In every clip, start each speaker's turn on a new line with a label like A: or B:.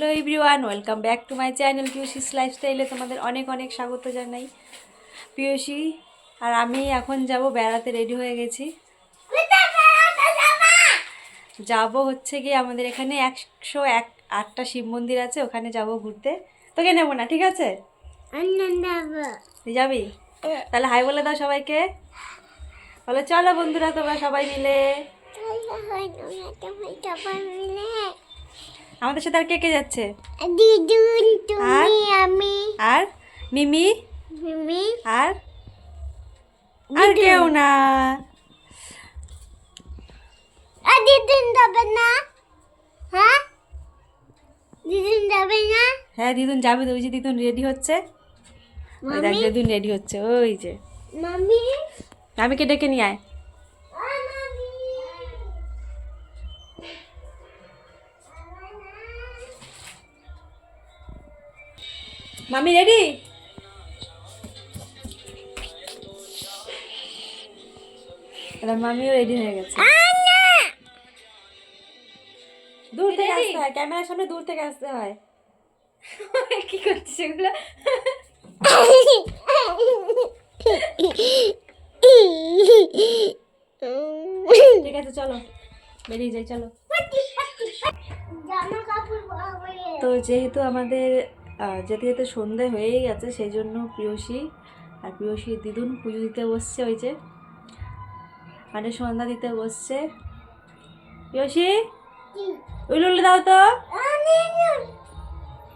A: Hello everyone welcome back to my channel পিউসিস লাইফস্টাইলে তোমাদের অনেক অনেক স্বাগত জানাই। পিয়সী আর আমি এখন যাব বেড়াতে রেডি হয়ে গেছি। যাব হচ্ছে গিয়ে আমাদের এখানে একশো এক আটটা শিব মন্দির আছে ওখানে যাব ঘুরতে। তোকে নেব না ঠিক আছে? যাবি? তাহলে হাই বলে দাও সবাইকে। বলে চলো বন্ধুরা তোমরা সবাই মিলে। আমাদের সাথে আর কে কে যাচ্ছে?
B: দিদুন? তুমি আমি।
A: আর? মিমি?
B: মিমি।
A: আর? আর কেউ না।
B: আর দিদুন যাবে না। হ্যাঁ দিদুন যাবে না?
A: হ্যাঁ দিদুন যাবে তো ওই যে দিদুন রেডি হচ্ছে। ওই দেখ দিদুন রেডি হচ্ছে ওই যে।
B: মামি?
A: আমি কে ডেকে নিয়ে আয়।
B: মামি
A: রেডি এবার মামিও রেডি হয়ে গেছে। দূর থেকে আসতে হয় ক্যামেরার সামনে দূর থেকে আসতে হয়। কি করছিস এগুলো? ঠিক আছে চলো। বেরিয়ে যাই চলো। তো যেহেতু আমাদের যেতে যেতে সন্ধে হয়েই গেছে সেই জন্য প্রিয়সী আর প্রিয়সী দিদুন পুজো দিতে বসছে ওই যে। মানে সন্ধ্যা দিতে বসছে। প্রিয়সী? উলুলু দাও তো।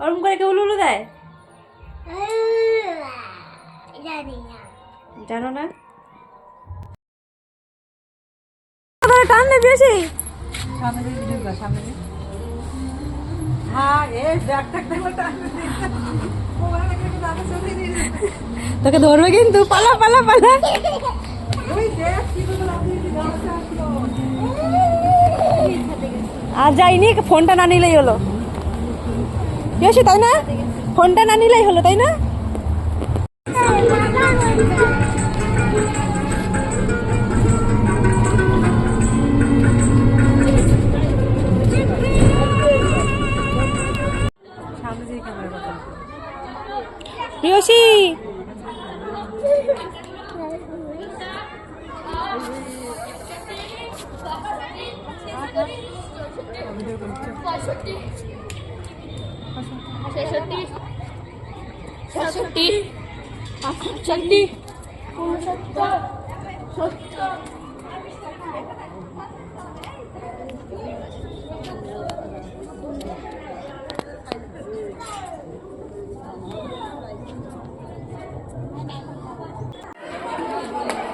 A: ওরম করে কেউ উলুলু দেয়?
B: জানি না।
A: টান দে প্রিয়সী? তোকে ধরবে কিন্তু পালা পালা পালা। আর যাইনি ফোনটা না নিলেই হলো। তাই না? ফোনটা না নিলেই হলো তাই না?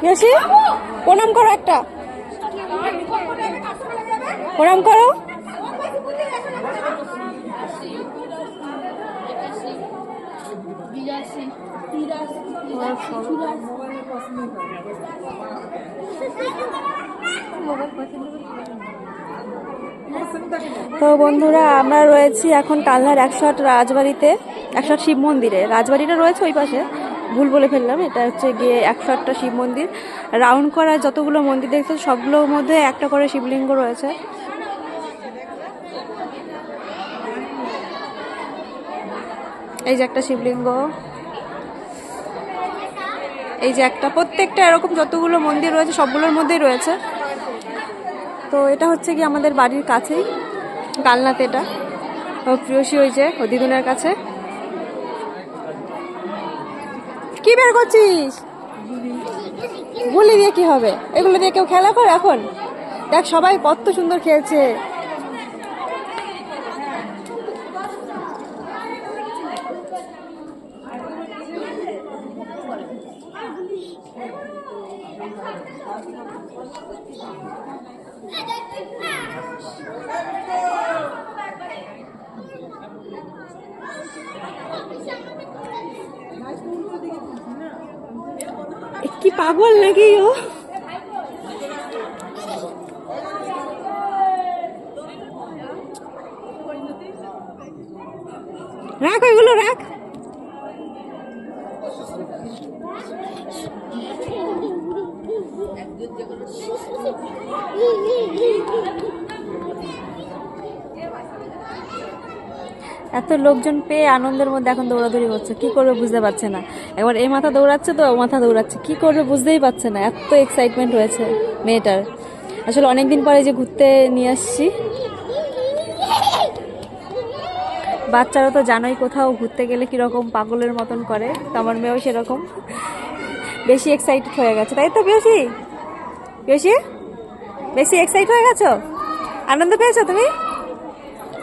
A: প্রিয়সী প্রণাম করো একটা। প্রণাম করো। তো বন্ধুরা, আমরা রয়েছি এখন কালনার একশো আট রাজবাড়িতে একশো আট শিব মন্দিরে। রাজবাড়িটা রয়েছে ওই পাশে, ভুল বলে ফেললাম, এটা হচ্ছে গিয়ে একশো আটটা শিব মন্দির। রাউন্ড করা যতগুলো মন্দির দেখছে, সবগুলোর মধ্যে একটা করে শিবলিঙ্গ রয়েছে। এই যে একটা শিবলিঙ্গ। এই যে একটা, প্রত্যেকটা এরকম যতগুলো মন্দির রয়েছে, সবগুলোর মধ্যেই রয়েছে। তো এটা হচ্ছে কি আমাদের বাড়ির কাছেই, কালনাতে এটা। প্রিয়সী হয়েছে ও কাছে। কি বের করছিস? গুলি দিয়ে কি হবে? এগুলো দিয়ে কেউ খেলা করে এখন? দেখ, সবাই কত সুন্দর খেলছে এ কি পাগল নাকি ও? রাখ ওইগুলো রাখ। এত লোকজন পেয়ে আনন্দের মধ্যে এখন দৌড়াদৌড়ি হচ্ছে, কি করবে বুঝতে পারছে না। একবার এই মাথা দৌড়াচ্ছে তো, ও মাথা দৌড়াচ্ছে, কি করবে বুঝতেই পারছে না, এত এক্সাইটমেন্ট হয়েছে মেয়েটার। আসলে অনেকদিন পরে যে ঘুরতে নিয়ে আসছি। বাচ্চারা তো জানোই কোথাও ঘুরতে গেলে কীরকম পাগলের মতন করে, তো আমার মেয়েও সেরকম। বেশি এক্সাইটেড হয়ে গেছে, তাই তো বেশি বেশি বেশি এক্সাইট হয়ে গেছো? আনন্দ পেয়েছ তুমি?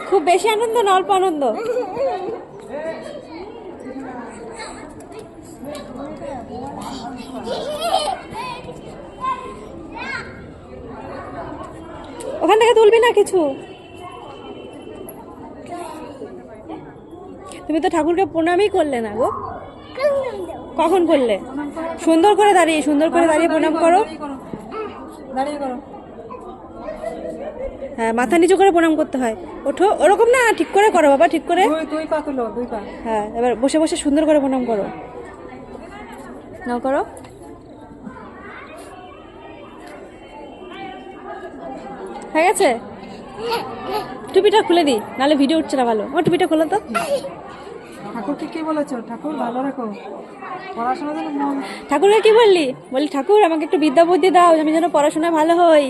A: খুব বেশি আনন্দ না অল্প আনন্দ? ওখান থেকে তুলবি না কিছু? তুমি তো ঠাকুরকে প্রণামই করলে না গো। কখন করলে? সুন্দর করে দাঁড়িয়ে, সুন্দর করে দাঁড়িয়ে প্রণাম করো।
C: দাঁড়িয়ে করো।
A: হ্যাঁ মাথা নিচু করে প্রণাম করতে হয়। ওঠো ওরকম না ঠিক করে করো বাবা ঠিক করে।
C: দুই পা তুলো দুই পা।
A: হ্যাঁ এবার বসে বসে সুন্দর করে প্রণাম করো। নাও করো। হয়ে গেছে? টুপিটা খুলে দিই নাহলে ভিডিও উঠছে না ভালো। আমার টুপিটা খোলো তো।
C: ঠাকুরকে কি বলেছ? ঠাকুর ভালো রেখো। পড়াশোনা
A: ঠাকুরকে কি বললি? বলি ঠাকুর আমাকে একটু বিদ্যা বুদ্ধি দাও আমি যেন পড়াশোনা ভালো হই।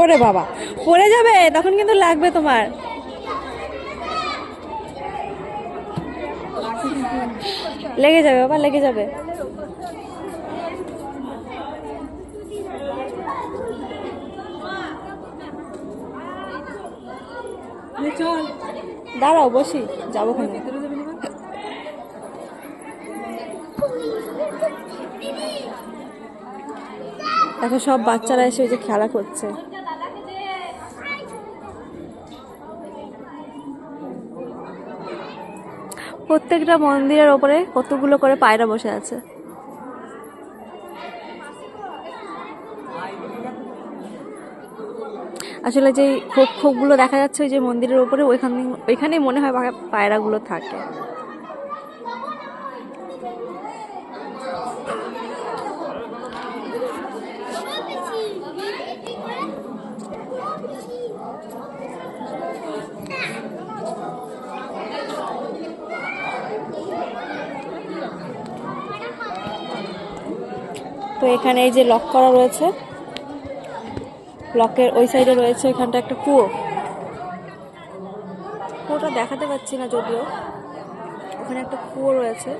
A: ওরে বাবা পড়ে যাবে তখন কিন্তু লাগবে তোমার। লেগে যাবে বাবা লেগে যাবে। দাঁড়াও বসি যাব ওখানে।
C: ভিতরে যাবি না
A: দেখো সব বাচ্চারা এসে ওই যে খেলা করছে। প্রত্যেকটা মন্দিরের ওপরে কতগুলো করে পায়রা বসে আছে। আসলে যে খোপ খোপগুলো দেখা যাচ্ছে ওই যে মন্দিরের ওপরে ওইখানে ওইখানেই মনে হয় পায়রাগুলো থাকে। এখানে এই যে লক করা রয়েছে। লকের ওই সাইডে রয়েছে এখানটা একটা কুয়ো। কুয়োটা দেখাতে পাচ্ছি না যদিও। ওখানে একটা কুয়ো রয়েছে।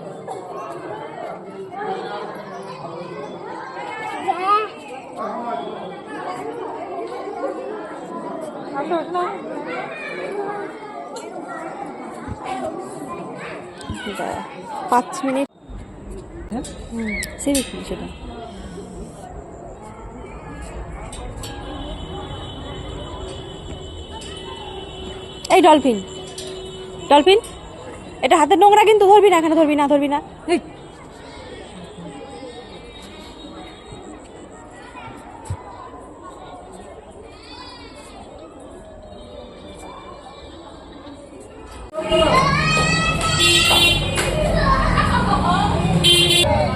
A: পাঁচ মিনিট।
C: হ্যাঁ?
A: সেটা। এই ডলফিন। ডলফিন? এটা হাতের নোংরা কিন্তু ধরবি না এখানে ধরবি না ধরবি না?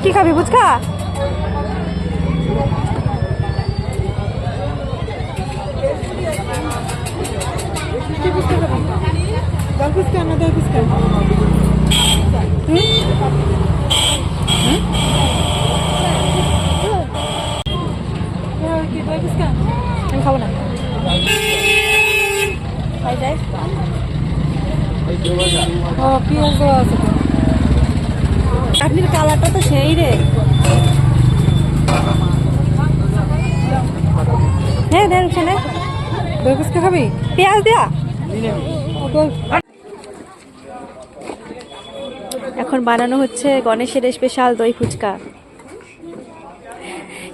A: কি খাবি, ফুচকা?
C: দল ফুচকা না দল ফুচকা
A: আমি খাব না খাই
C: ও পিঁয়াজ দেওয়া আছে তো।
A: কালারটা তো সেই রে। হ্যাঁ দেন ওখানে
C: দই ফুচকা খাবি?
A: পেঁয়াজ দেয়া
C: ও দই
A: এখন বানানো হচ্ছে গণেশের স্পেশাল দই ফুচকা।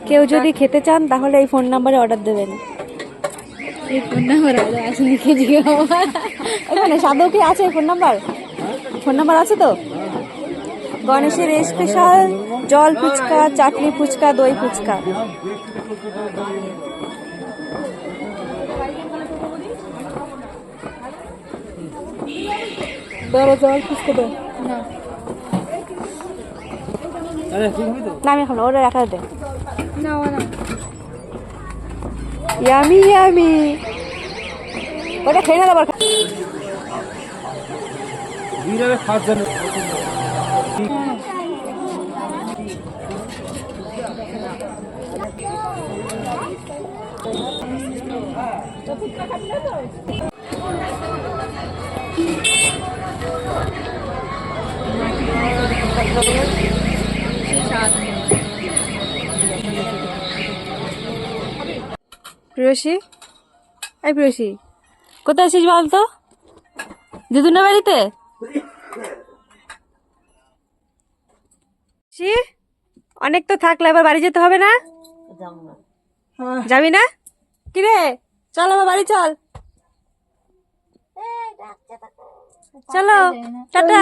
A: কেউ যদি খেতে চান তাহলে এই ফোন নাম্বারে অর্ডার দেবেন।
D: এই ফোন নাম্বার আসলে
A: এখানে সাদৌ কি আছে ফোন নাম্বার ফোন নাম্বার আছে তো? গণেশের স্পেশাল জল ফুচকা চাটনি ফুচকা দই ফুচকা।
C: জল ফুচকা দে
A: না। আমি এখন ওরা রাখা দে
D: নাও না
A: ইয়ামি ইয়ামি ওটা খেয়ে না আবার প্রিয়সী? এই প্রিয়সী কোথায় আছিস বল তো? দিদুনা বাড়িতে? অনেক তো থাকলে আবার বাড়ি যেতে হবে না? যাবি না? কিরে চল আবার বাড়ি চল। চলো টাটা।